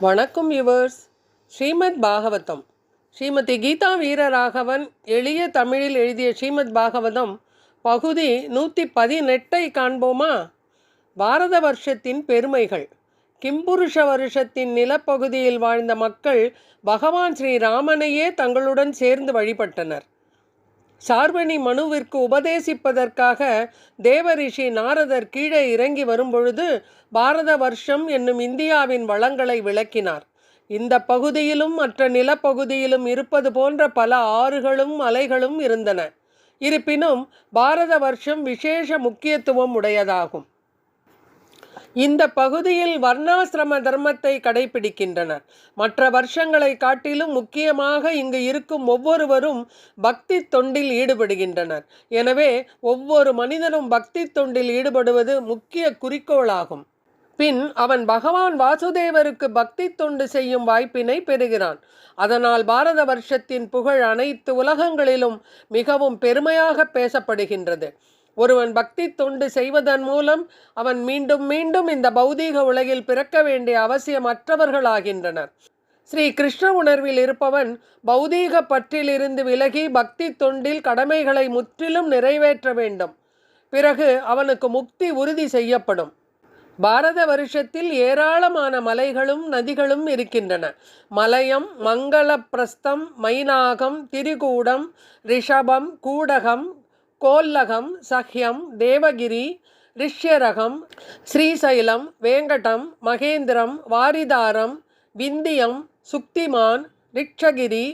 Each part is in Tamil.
வணக்கம் யுவர்ஸ் ஸ்ரீமத் பாகவதம். ஸ்ரீமதி கீதா வீரராகவன் எளிய தமிழில் எழுதிய ஸ்ரீமத் பாகவதம் பகுதி நூற்றி பதினெட்டை காண்போமா? பாரத வருஷத்தின் பெருமைகள். கிம்புருஷ வருஷத்தின் நிலப்பகுதியில் வாழ்ந்த மக்கள் பகவான் ஸ்ரீராமனையே தங்களுடன் சேர்ந்து வழிபட்டனர். சார்வணி மனுவிற்கு உபதேசிப்பதற்காக தேவரிஷி நாரதர் கீழே இறங்கி வரும்பொழுது பாரத வருஷம் என்னும் இந்தியாவின் வளங்களை விளக்கினார். இந்த பகுதியிலும் மற்ற நிலப்பகுதியிலும் இருப்பது போன்ற பல ஆறுகளும் மலைகளும் இருந்தன. இருப்பினும் பாரத வருஷம் விசேஷ முக்கியத்துவம் உடையதாகும். இந்த பகுதியில் வர்ணாசிரம தர்மத்தை கடைபிடிக்கின்றனர். மற்ற வருஷங்களை காட்டிலும் முக்கியமாக இங்கு இருக்கும் ஒவ்வொருவரும் பக்தி தொண்டில் ஈடுபடுகின்றனர். எனவே ஒவ்வொரு மனிதனும் பக்தி தொண்டில் ஈடுபடுவது முக்கிய குறிக்கோளாகும். பின் அவன் பகவான் வாசுதேவருக்கு பக்தி தொண்டு செய்யும் வாய்ப்பினை பெறுகிறான். அதனால் பாரத வருஷத்தின் புகழ் அனைத்து உலகங்களிலும் மிகவும் பெருமையாக பேசப்படுகின்றது. ஒருவன் பக்தி தொண்டு செய்வதன் மூலம் அவன் மீண்டும் மீண்டும் இந்த பௌதீக உலகில் பிறக்க வேண்டிய அவசியம் அற்றவர்களாகின்றனர் ஸ்ரீ கிருஷ்ண உணர்வில் இருப்பவன் பௌதீக பற்றிலிருந்து விலகி பக்தி தொண்டில் கடமைகளை முற்றிலும் நிறைவேற்ற வேண்டும். பிறகு அவனுக்கு முக்தி உறுதி செய்யப்படும். பாரத வருஷத்தில் ஏராளமான மலைகளும் நதிகளும் இருக்கின்றன. மலயம் மங்களப்பிரஸ்தம் மைனாகம் திரிகூடம் ரிஷபம் கூடகம் கோல்லகம் சஹ்யம் தேவகிரி ரிஷ்யரகம் ஸ்ரீசைலம் வேங்கடம் மகேந்திரம் வாரிதாரம் விந்தியம் சுக்திமான் ரிக்ஷகிரி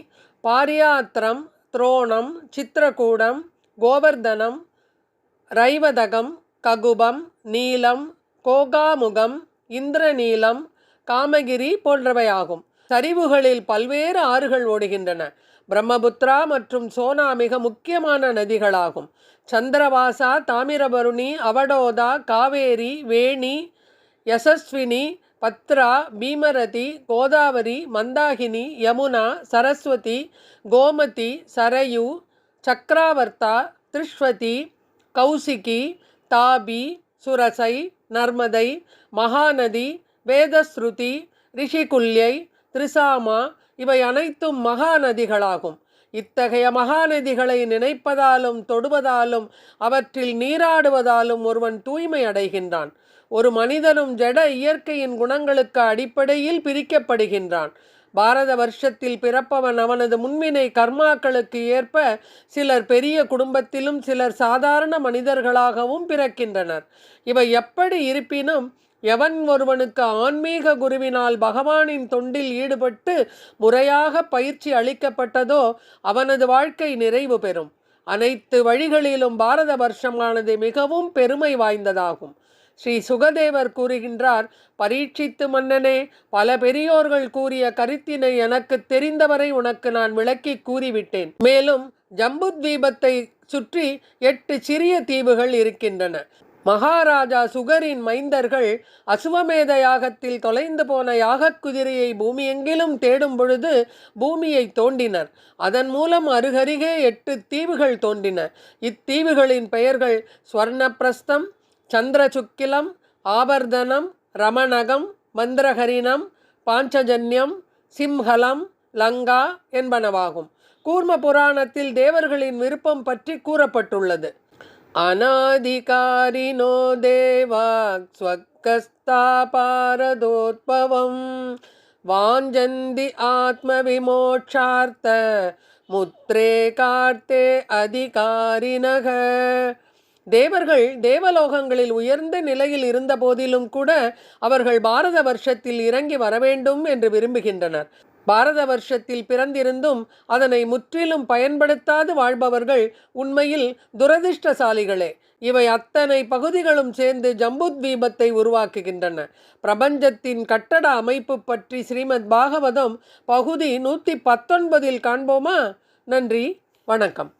பாரியாத்திரம் துரோணம் சித்திரகூடம் கோவர்தனம் ரைவதகம் ககுபம் நீலம் கோகாமுகம் இந்திரநீலம் காமகிரி போன்றவையாகும். சரிவுகளில் பல்வேறு ஆறுகள் ஓடுகின்றன. பிரம்மபுத்ரா மற்றும் சோனா மிக முக்கியமான நதிகளாகும். சந்திரவாசா தாமிரபருணி அவடோதா காவேரி வேணி யசஸ்வினி பத்ரா பீமரதி கோதாவரி மந்தாகினி யமுனா சரஸ்வதி கோமதி சரயு சக்ராவர்த்தா திருஷ்வதி கௌசிகி தாபி சுரசை நர்மதை மகாநதி வேதஸ்ருதி ரிஷிகுல்யை திரிசாமா இவை அனைத்தும் மகாநதிகளாகும். இத்தகைய மகாநதிகளை நினைப்பதாலும் தொடுவதாலும் அவற்றில் நீராடுவதாலும் ஒருவன் தூய்மை அடைகின்றான். ஒரு மனிதனும் ஜட இயற்கையின் குணங்களுக்கு அடிப்படையில் பிரிக்கப்படுகின்றான். பாரத வருஷத்தில் பிறப்பவன் அவனது முன்வினை கர்மாக்களுக்கு ஏற்ப சிலர் பெரிய குடும்பத்திலும் சிலர் சாதாரண மனிதர்களாகவும் பிறக்கின்றனர். இவை எப்படி இருப்பினும் எவன் ஒருவனுக்கு ஆன்மீக குருவினால் பகவானின் தொண்டில் ஈடுபட்டு முறையாக பயிற்சி அளிக்கப்பட்டதோ அவனது வாழ்க்கை நிறைவு பெறும். அனைத்து வழிகளிலும் பாரத வருஷமானது மிகவும் பெருமை வாய்ந்ததாகும். ஸ்ரீ சுகதேவர் கூறுகின்றார் பரீட்சித்து மன்னனே பல பெரியோர்கள் கூறிய கருத்தினை எனக்கு தெரிந்தவரை உனக்கு நான் விளக்கி கூறிவிட்டேன். மேலும் ஜம்புத்வீபத்தை சுற்றி எட்டு சிறிய தீவுகள் இருக்கின்றன. மகாராஜா சுகரின் மைந்தர்கள் அசுவமேத யாகத்தில் தொலைந்து போன யாகக் குதிரையை பூமியெங்கிலும் தேடும் பொழுது பூமியை தோண்டினர். அதன் மூலம் அருகருகே எட்டு தீவுகள் தோன்றின. இத்தீவுகளின் பெயர்கள் ஸ்வர்ணப்பிரஸ்தம் சந்திரசுக்கிலம் ஆபர்தனம் ரமணகம் மந்திரஹரினம் பாஞ்சஜன்யம் சிம்ஹலம் லங்கா என்பனவாகும். கூர்ம புராணத்தில் தேவர்களின் விருப்பம் பற்றி கூறப்பட்டுள்ளது. அநாதிகாரினோ தேவாக் ஸ்வக்கஸ்தா பாரதோத்பவம் வாஞ்சந்தி ஆத்ம விமோட்சார்த்த முத்ரே கார்த்தே அதிகாரினக தேவர்கள் தேவலோகங்களில் உயர்ந்த நிலையில் இருந்த போதிலும் கூட அவர்கள் பாரத வருஷத்தில் இறங்கி வர வேண்டும் என்று விரும்புகின்றனர். பாரத வருஷத்தில் பிறந்திருந்தும் அதனை முற்றிலும் பயன்படுத்தாது வாழ்பவர்கள் உண்மையில் துரதிர்ஷ்டசாலிகளே. இவை அத்தனை பகுதிகளும் சேர்ந்து ஜம்புத்வீபத்தை உருவாக்குகின்றன. பிரபஞ்சத்தின் கட்டட அமைப்பு பற்றி ஸ்ரீமத் பாகவதம் பகுதி நூற்றி பத்தொன்பதில் காண்போமா? நன்றி வணக்கம்.